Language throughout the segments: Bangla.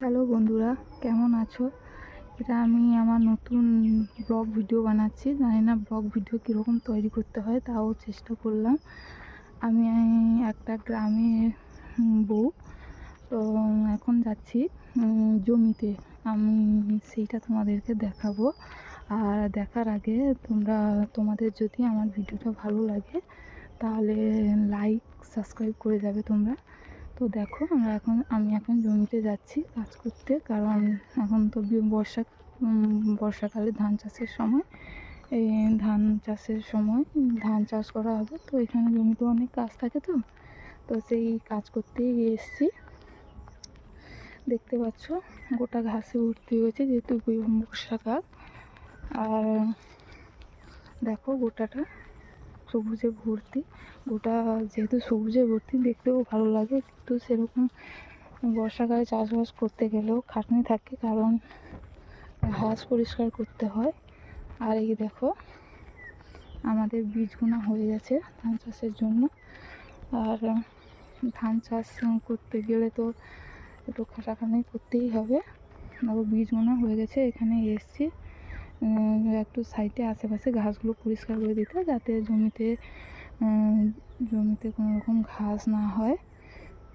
হ্যালো বন্ধুরা, কেমন আছো? এটা আমি আমার নতুন ব্লগ ভিডিও বানাচ্ছি। জানি না ব্লগ ভিডিও কীরকম তৈরি করতে হয়, তাও চেষ্টা করলাম। আমি একটা গ্রামে বউ, তো এখন যাচ্ছি জমিতে। আমি সেইটা তোমাদেরকে দেখাবো। আর দেখার আগে তোমরা, তোমাদের যদি আমার ভিডিওটা ভালো লাগে, তাহলে লাইক সাবস্ক্রাইব করে যাবে তোমরা। তো দেখো, আমরা এখন, আমি এখন জমিতে যাচ্ছি কাজ করতে, কারণ এখন তো বর্ষা বর্ষাকালে ধান চাষের সময়। এই ধান চাষের সময় ধান চাষ করা হবে, তো এখানে জমিতে অনেক কাজ থাকে তো তো সেই কাজ করতেই এসেছি। দেখতে পাচ্ছ, গোটা ঘাসে ভর্তি হয়েছে যেহেতু বর্ষাকাল। আর দেখো গোটাটা। সবুজে ভর্তি। গোটা যেহেতু সবুজে ভর্তি, দেখতেও ভালো লাগে। কিন্তু সেরকম বর্ষাকালে চাষবাস করতে গেলেও খাটনি থাকে, কারণ ঘাস পরিষ্কার করতে হয়। আর এই দেখো, আমাদের বীজগুনা হয়ে গেছে ধান চাষের জন্য। আর ধান চাষ করতে গেলে তো একটু খাটাখাটনি করতেই হবে। বীজগুনা হয়ে গেছে, এখানে এসছি। একটু সাইডে আশেপাশে ঘাসগুলো পরিষ্কার করে দিতে যাতে জমিতে জমিতে কোনো রকম ঘাস না হয়।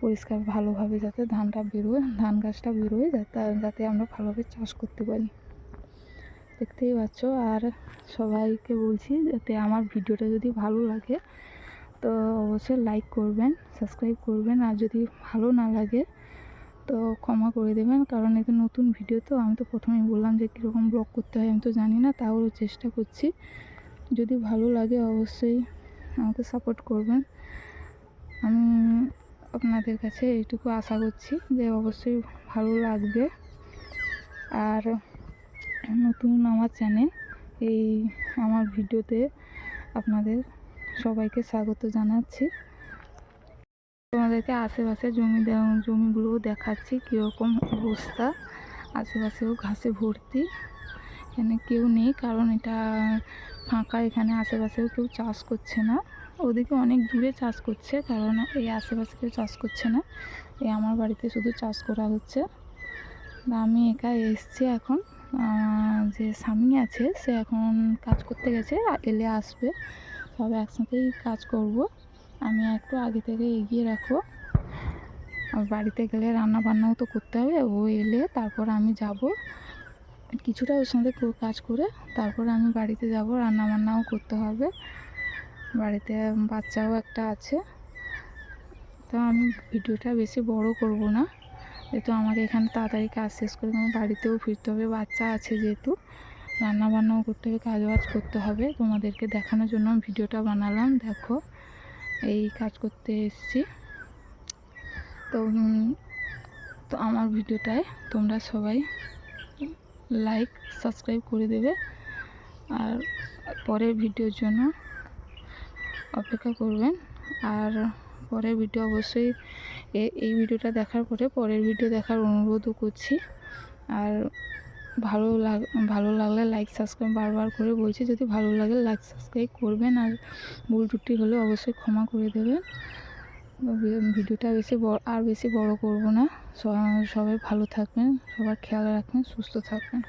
পরিষ্কার ভালোভাবে যাতে ধানটা বেরোয়, ধান গাছটা বেরোয় যাতে যাতে আমরা ভালোভাবে চাষ করতে পারি। দেখতেই পাচ্ছ, আর সবাইকে বলছি যাতে আমার ভিডিওটা যদি ভালো লাগে, তো অবশ্যই লাইক করবেন সাবস্ক্রাইব করবেন, আর যদি ভালো না লাগে তো ক্ষমা করে দেবেন। কারণ এটা নতুন ভিডিও তো আমি তো প্রথমেই বললাম যে কীরকম ব্লগ করতে হয়, আমি তো জানি না, তাও চেষ্টা করছি। যদি ভালো লাগে অবশ্যই আমাকে সাপোর্ট করবেন। আমি আপনাদের কাছে এইটুকু আশা করছি যে অবশ্যই ভালো লাগবে। আর নতুন আমার চ্যানেল এই আমার ভিডিওতে আপনাদের সবাইকে স্বাগত জানাচ্ছি। তোমাদেরকে আশেপাশে জমি জমিগুলোও দেখাচ্ছি কীরকম অবস্থা। আশেপাশেও ঘাসে ভর্তি। এখানে কেউ নেই, কারণ এটা ফাঁকা, এখানে আশেপাশেও কেউ চাষ করছে না। ওদিকে অনেক দূরে চাষ করছে, কারণ এই আশেপাশে কেউ চাষ করছে না। এই আমার বাড়িতে শুধু চাষ করা হচ্ছে। আমি একা এসছি এখন। যে স্বামী আছে, সে এখন কাজ করতে গেছে, এলে আসবে। সবাই একসাথেই কাজ করব। আমি একটু আগে থেকে এগিয়ে আর বাড়িতে গেলে রান্না বান্নাও তো করতে হবে। ও এলে তারপর আমি যাব। কিছুটা ওর সঙ্গে কাজ করে তারপর আমি বাড়িতে যাব। রান্না বান্নাও করতে হবে। বাড়িতে বাচ্চাও একটা আছে। তো আমি ভিডিওটা বেশি বড় করব না। যেহেতু আমাকে এখানে তাড়াতাড়ি কাজ শেষ করে আমার বাড়িতেও ফিরতে হবে। বাচ্চা আছে যেহেতু। রান্না বান্নাও করতে হবে কাজ বাজ করতে হবে। তোমাদেরকে দেখানোর জন্য ভিডিওটা বানালাম। দেখো। এই কাজ করতে এসেছি। তো তো আমার ভিডিওটায় তোমরা সবাই লাইক সাবস্ক্রাইব করে দেবে। আর পরের ভিডিওর জন্য অপেক্ষা করবেন। আর পরের ভিডিও অবশ্যই এই ভিডিওটা দেখার পরে পরের ভিডিও দেখার অনুরোধও করছি। আর ভালো লাগ, ভালো লাগলে লাইক সাবস্ক্রাইব বারবার করে বলছি, যদি ভালো লাগে লাইক সাবস্ক্রাইব করবেন আর ভুল টুটি হলে অবশ্যই ক্ষমা করে দেবেন। ভিডিওটা বেশি আর বেশি বড় করব না। সবাই ভালো থাকবেন, সবার খেয়াল রাখবেন, সুস্থ থাকবেন।